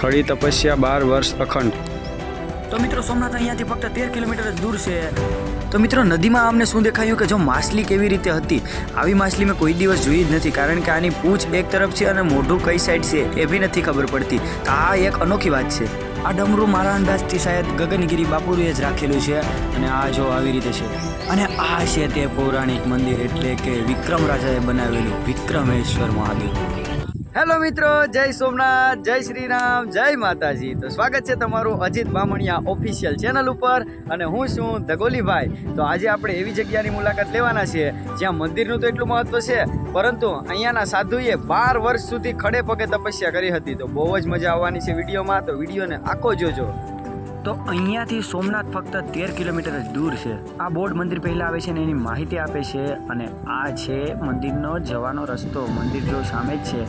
ખડી તપસ્યા બાર વર્ષ અખંડ. તો મિત્રો સોમનાથ અહીંયાથી ફક્ત તેર કિલોમીટર જ દૂર છે. તો મિત્રો નદીમાં અમને શું દેખાયું કે જો માછલી કેવી રીતે હતી? આવી માછલી મેં કોઈ દિવસ જોઈ જ નથી, કારણ કે આની પૂંછ એક તરફ છે અને મોઢું કઈ સાઈડ છે એ બી નથી ખબર પડતી. તો આ એક અનોખી વાત છે. આ ડમરું મારા અંદાજથી શાયદ ગગનગીરી બાપુએ જ રાખેલું છે અને આ જો આવી રીતે છે. અને આ છે તે પૌરાણિક મંદિર એટલે કે વિક્રમ રાજાએ બનાવેલું વિક્રમેશ્વર મહાદેવ. હેલો મિત્રો, જય સોમનાથ, જય શ્રી રામ જય માતાજી. તો સ્વાગત છે તમારું અજીત બામણિયા ઓફિશિયલ ચેનલ ઉપર અને હું છું ધગોલીભાઈ. તો આજે આપણે એવી જગ્યાની મુલાકાત લેવાના છે જ્યાં મંદિરનું તો એટલું મહત્વ છે, પરંતુ અહીંયાના સાધુએ બાર વર્ષ સુધી ખડે પગે તપસ્યા કરી હતી. તો બહુ જ મજા આવવાની છે વિડીયોમાં, તો વિડીયોને આખો જોજો. તો અહીંયાથી સોમનાથ ફક્ત તેર કિલોમીટર જ દૂર છે. આ બોર્ડ મંદિર પહેલાં આવે છે ને એની માહિતી આપે છે અને આ છે મંદિરનો જવાનો રસ્તો. મંદિર જો સામે જ છે.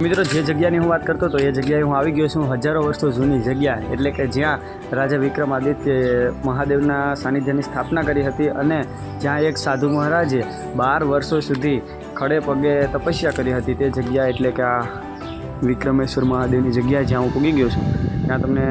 મિત્રો, જે જગ્યાની હું વાત કરતો હતો એ જગ્યાએ હું આવી ગયો છું. હજારો વર્ષો જૂની જગ્યા, એટલે કે જ્યાં રાજા વિક્રમાદિત્ય મહાદેવના સાનિધ્યની સ્થાપના કરી હતી અને જ્યાં એક સાધુ મહારાજે બાર વર્ષો સુધી ખડે પગે તપસ્યા કરી હતી તે જગ્યા, એટલે કે આ વિક્રમેશ્વર મહાદેવની જગ્યા જ્યાં હું પૂગી ગયો છું, ત્યાં તમને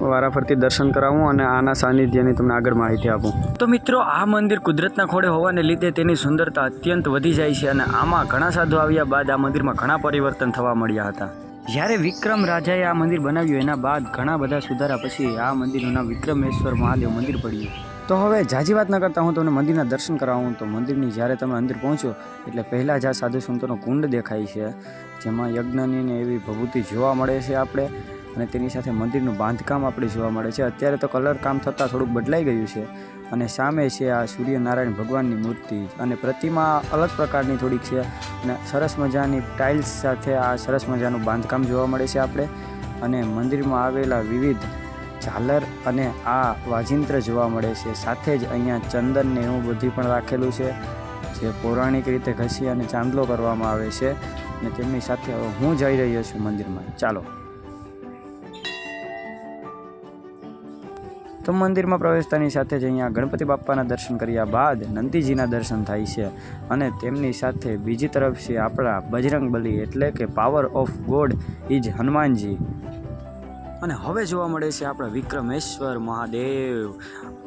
વારાફરતી દર્શન કરાવું અને આના સાનિધ્યની તમને આગળ માહિતી આપું. તો મિત્રો, આ મંદિર કુદરતના ખોળે હોવાને લીધે તેની સુંદરતા અત્યંત વધી જાય છે અને આમાં ઘણા સાધુ આવ્યા બાદ આ મંદિરમાં ઘણા પરિવર્તન થવા મળ્યા હતા. જ્યારે વિક્રમ રાજાએ આ મંદિર બનાવ્યું, એના બાદ ઘણા બધા સુધારા પછી આ મંદિરનું નામ વિક્રમેશ્વર મહાદેવ મંદિર પડ્યું. તો હવે જાજી વાત ન કરતા હું તમને મંદિરના દર્શન કરાવું. તો મંદિરની જ્યારે તમે અંદર પહોંચો, એટલે પહેલાં જ આ સાધુ સંતોનો કુંડ દેખાય છે, જેમાં યજ્ઞની એવી ભભૂતિ જોવા મળે છે આપણે, અને તેની સાથે મંદિરનું બાંધકામ આપણે જોવા મળે છે. અત્યારે તો કલર કામ થતાં થોડુંક બદલાઈ ગયું છે, અને સામે છે આ સૂર્યનારાયણ ભગવાનની મૂર્તિ, અને પ્રતિમા અલગ પ્રકારની થોડીક છે, અને સરસ મજાની ટાઇલ્સ સાથે આ સરસ મજાનું બાંધકામ જોવા મળે છે આપણે, અને મંદિરમાં આવેલા વિવિધ ઝાલર અને આ વાજિંત્ર જોવા મળે છે. સાથે જ અહીંયા ચંદન ને એવું બધું પણ રાખેલું છે, જે પૌરાણિક રીતે ઘસી અને ચાંદલો કરવામાં આવે છે અને તેમની સાથે હવે હું જઈ રહ્યો છું મંદિરમાં. ચાલો. તો મંદિરમાં પ્રવેશતાની સાથે જ અહીંયા ગણપતિ બાપ્પાના દર્શન કર્યા બાદ નંદીજીના દર્શન થાય છે અને તેમની સાથે બીજી તરફ છે આપણા બજરંગ બલી એટલે કે power of god is Hanumanji. અને હવે જોવા મળે છે આપણા વિક્રમેશ્વર મહાદેવ.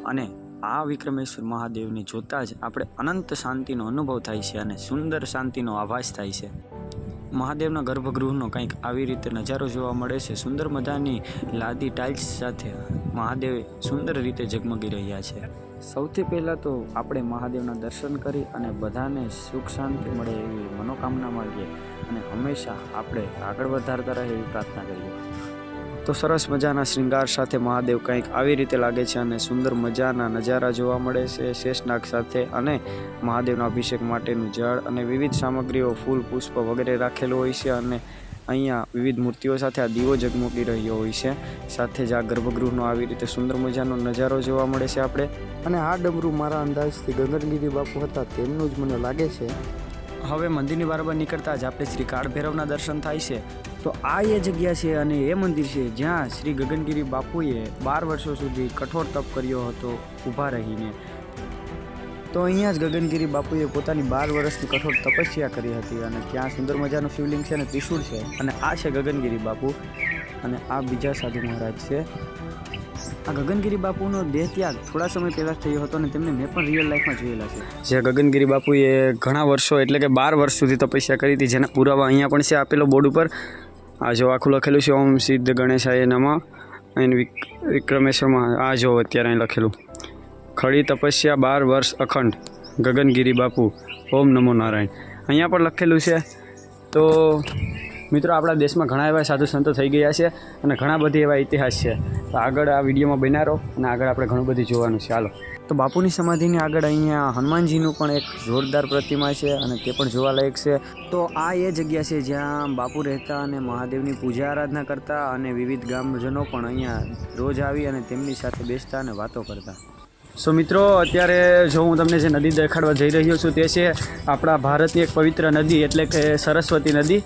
અને આ વિક્રમેશ્વર મહાદેવને જોતાં જ આપણે અનંત શાંતિનો અનુભવ થાય છે અને સુંદર શાંતિનો આભાસ થાય છે. મહાદેવના ગર્ભગૃહનો કંઈક આવી રીતે નજારો જોવા મળે છે. સુંદર મજાની લાદી ટાઇલ્સ સાથે મહાદેવ સુંદર રીતે ઝગમગી રહ્યા છે. સૌથી પહેલાં તો આપણે મહાદેવના દર્શન કરી અને બધાને સુખ શાંતિ મળે એવી મનોકામના માગીએ અને હંમેશા આપણે આગળ વધારતા રહે એવી પ્રાર્થના કરીએ. તો સરસ મજાના શ્રૃંગાર સાથે મહાદેવ કંઈક આવી રીતે લાગે છે અને સુંદર મજાના નજારા જોવા મળે છે. શેષનાગ સાથે અને મહાદેવના અભિષેક માટેનું જળ અને વિવિધ સામગ્રીઓ, ફૂલ, પુષ્પ વગેરે રાખેલું હોય છે અને અહીંયા વિવિધ મૂર્તિઓ સાથે આ દીવો ઝગમગી રહ્યો હોય છે. સાથે જ આ ગર્ભગૃહનો આવી રીતે સુંદર મજાનો નજારો જોવા મળે છે આપણે. અને આ ડમરું મારા અંદાજથી ગગનગીરી બાપુ હતા તેમનું જ મને લાગે છે. હવે મંદિરની બરાબર નીકળતા જ આપણે શ્રી કાળ ભૈરવના દર્શન થાય છે. તો આ એ જગ્યા છે અને એ મંદિર છે જ્યાં શ્રી ગગનગીરી બાપુએ બાર વર્ષો સુધી કઠોર તપ કર્યો હતો, ઊભા રહીને. તો અહીંયા જ ગગનગીરી બાપુએ પોતાની બાર વર્ષની કઠોર તપસ્યા કરી હતી અને ત્યાં સુંદર મજાનું શિવલિંગ છે અને ત્રિશુળ છે. અને આ છે ગગનગીરી બાપુ. અને આ બીજા સાધુ મહારાજ છે. આ ગગનગીરી બાપુનો દેહ ત્યાગ થોડા સમય પહેલાં થયો હતો અને તેમને મેં પણ રિયલ લાઈફમાં જોયેલા છે. જે ગગનગીરી બાપુએ ઘણા વર્ષો એટલે કે બાર વર્ષ સુધી તપસ્યા કરી હતી, જેના પુરાવા અહીંયા પણ છે આપેલો બોર્ડ ઉપર. આ જો આખું લખેલું છે, ઓમ સિદ્ધ ગણેશાય નમઃ. એન વિક- વિક્રમેશ્વરમાં આ જો અત્યારે અહીં લખેલું. ખડી તપસ્યા બાર વર્ષ અખંડ. ગગનગીરી બાપુ, ઓમ નમો નારાયણ. અહીંયા પણ લખેલું છે. તો મિત્રો આપણા દેશમાં ઘણા એવા સાધુ સંતો થઈ ગયા છે અને ઘણા બધી એવા ઇતિહાસ છે. તો આગળ આ વિડીયોમાં બનારો અને આગળ આપણે ઘણું બધું જોવાનું છે. હાલો. તો બાપુની સમાધિની આગળ અહીંયા હનુમાનજીનું પણ એક જોરદાર પ્રતિમા છે અને તે પણ જોવાલાયક છે. તો આ એ જગ્યા છે જ્યાં બાપુ રહેતા અને મહાદેવની પૂજા આરાધના કરતા અને વિવિધ ગામજનો પણ અહીંયા રોજ આવી અને તેમની સાથે બેસતા અને વાતો કરતા. સો મિત્રો, અત્યારે જો હું તમને જે નદી દેખાડવા જઈ રહ્યો છું તે છે આપણા ભારતની એક પવિત્ર નદી એટલે કે સરસ્વતી નદી.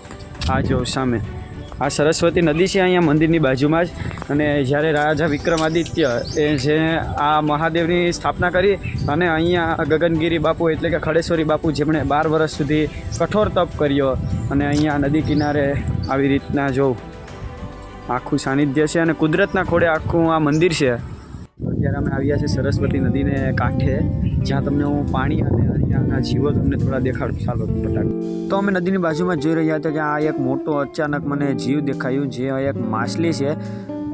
આ જો સામે. આ સરસ્વતી નદી છે અહીંયા મંદિરની બાજુમાં જ. અને જ્યારે રાજા વિક્રમાદિત્ય એ જે આ મહાદેવની સ્થાપના કરી અને અહીંયા ગગનગીરી બાપુ એટલે કે ખડેશ્વરી બાપુ જેમણે બાર વર્ષ સુધી કઠોર તપ કર્યો અને અહીંયા નદી કિનારે આવી રીતના જોઉં આખું સાનિધ્ય છે અને કુદરતના ખોડે આખું આ મંદિર છે. અત્યારે અમે આવ્યા છીએ સરસ્વતી નદીને કાંઠે. જ્યાં તમને હું પાણી અને અહીંયાના જીવો તમને થોડા દેખાડું. ચાલો ફટાક તો અમે નદીની બાજુમાં જોઈ રહ્યા હતા આ એક મોટો અચાનક મને જીવ દેખાયું, જે એક માછલી છે.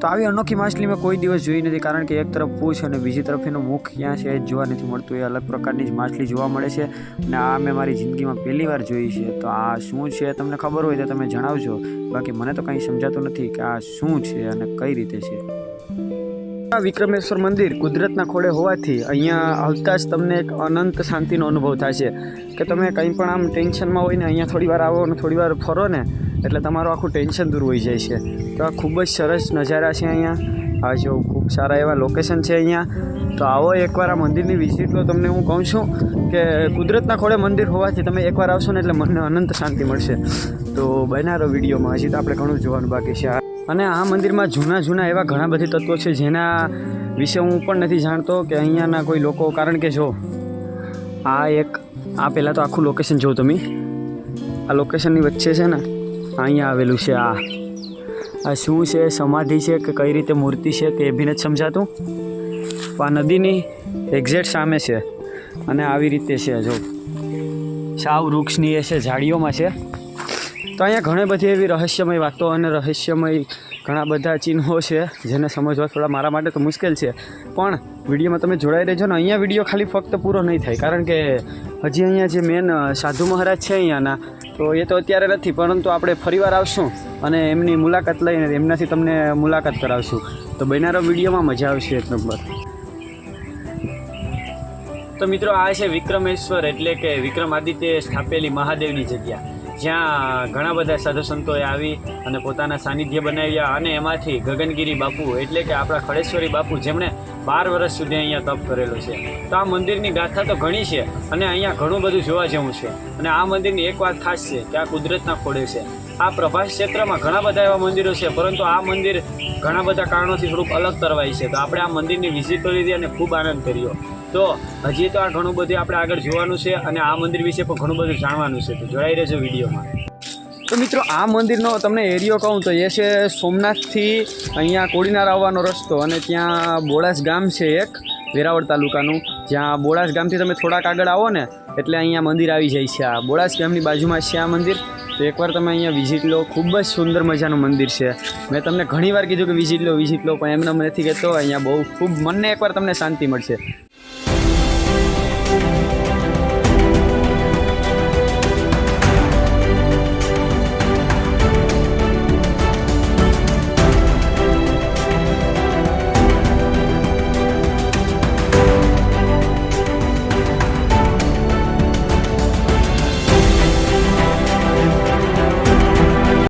તો આવી અનોખી માછલી મેં કોઈ દિવસ જોઈ નથી, કારણ કે એક તરફ પૂછ અને બીજી તરફ એનું મુખ ક્યાં છે એ જોવા નથી મળતું. એ અલગ પ્રકારની જ માછલી જોવા મળે છે અને આ મેં મારી જિંદગીમાં પહેલી વાર જોઈ છે. તો આ શું છે તમને ખબર હોય તો તમે જણાવજો. બાકી મને તો કંઈ સમજાતું નથી કે આ શું છે અને કઈ રીતે છે. વિક્રમેશ્વર મંદિર કુદરતના ખોડે હોવાથી અહીંયા આવતા જ તમને એક અનંત શાંતિનો અનુભવ થશે. કે તમે કંઈ પણ આમ ટેન્શનમાં હોય ને અહીંયા થોડી વાર આવો અને થોડી વાર ફરો ને, એટલે તમારું આખું ટેન્શન દૂર હોઈ જાય છે. તો આ ખૂબ જ સરસ નજારા છે અહીંયા. આ જો ખૂબ સારા એવા લોકેશન છે અહીંયા. તો આવો એકવાર આ મંદિરની વિઝિટ લો, તમને હું કહું છું કે કુદરતના ખોળે મંદિર હોવાથી તમે એકવાર આવશો ને એટલે મનને અનંત શાંતિ મળશે. તો બનારો વિડીયોમાં. હજી તો આપણે ઘણું જોવાનું બાકી છે. અને આ મંદિરમાં જૂના જૂના એવા ઘણા બધી તત્વો છે જેના વિશે હું પણ નથી જાણતો કે અહીંયાના કોઈ લોકો, કારણ કે જો, આ એક, આ પહેલાં તો આખું લોકેશન જો તમે. આ લોકેશનની વચ્ચે છે ને, અહીંયા આવેલું છે આ. આ શું છે, સમાધિ છે કે કઈ રીતે મૂર્તિ છે એ બી નથી સમજાતું. આ નદીની એક્ઝેક્ટ સામે છે અને આવી રીતે છે, જો. સાવ વૃક્ષની એ છે, ઝાડીઓમાં છે. તો અહીંયા ઘણી બધી એવી રહસ્યમય વાતો અને રહસ્યમય ઘણા બધા ચિહ્નો છે, જેને સમજવા થોડા મારા માટે તો મુશ્કેલ છે. પણ વિડીયોમાં તમે જોડાઈ રહેજો ને, અહીંયા વીડિયો ખાલી ફક્ત પૂરો નહીં થાય, કારણ કે હજી અહીંયા જે મેન સાધુ મહારાજ છે અહીંયાના, તો એ તો અત્યારે નથી, પરંતુ આપણે ફરીવાર આવશું અને એમની મુલાકાત લઈને એમનાથી તમને મુલાકાત કરાવશું. તો બનારો વિડીયોમાં મજા આવશે એક નંબર. તો મિત્રો, આ છે વિક્રમેશ્વર, એટલે કે વિક્રમાદિત્ય સ્થાપેલી મહાદેવની જગ્યા. જ્યાં ઘણા બધા સાધુ સંતોએ આવી અને પોતાના સાનિધ્ય બનાવ્યા અને એમાંથી ગગનગીરી બાપુ એટલે કે આપણા ખડેશ્વરી બાપુ જેમણે બાર વર્ષ સુધી અહીંયા તપ કરેલો છે. તો આ મંદિરની ગાથા તો ઘણી છે અને અહીંયા ઘણું બધું જોવા જેવું છે. અને આ મંદિરની એક વાત ખાસ છે કે આ કુદરતના ખોડે છે. આ પ્રભાસ ક્ષેત્રમાં ઘણા બધા એવા મંદિરો છે, પરંતુ આ મંદિર ઘણા બધા કારણોથી થોડુંક અલગ તરવાય છે. તો આપણે આ મંદિરની વિઝિટ કરી હતી અને ખૂબ આનંદ કર્યો. તો હજી તો આ ઘણું બધું આપણે આગળ જોવાનું છે અને આ મંદિર વિશે પણ ઘણું બધું જાણવાનું છે. તો જોડાઈ રહેજો વિડીયોમાં. તો મિત્રો, આ મંદિરનો તમને એરિયો કહું તો એ છે સોમનાથથી અહીંયા કોડીનાર આવવાનો રસ્તો અને ત્યાં બોળાસ ગામ છે એક, વેરાવળ તાલુકાનું. જ્યાં બોળાસ ગામથી તમે થોડાક આગળ આવો ને, એટલે અહીંયા મંદિર આવી જાય છે આ. બોળાસ ગામની બાજુમાં છે આ મંદિર. તો એકવાર તમે અહીંયા વિઝિટ લો. ખૂબ જ સુંદર મજાનું મંદિર છે. મેં તમને ઘણી વાર કીધું કે વિઝિટ લો વિઝિટ લો, પણ એમને નથી કહેતો. અહીંયા બહુ ખૂબ મનને એકવાર તમને શાંતિ મળશે.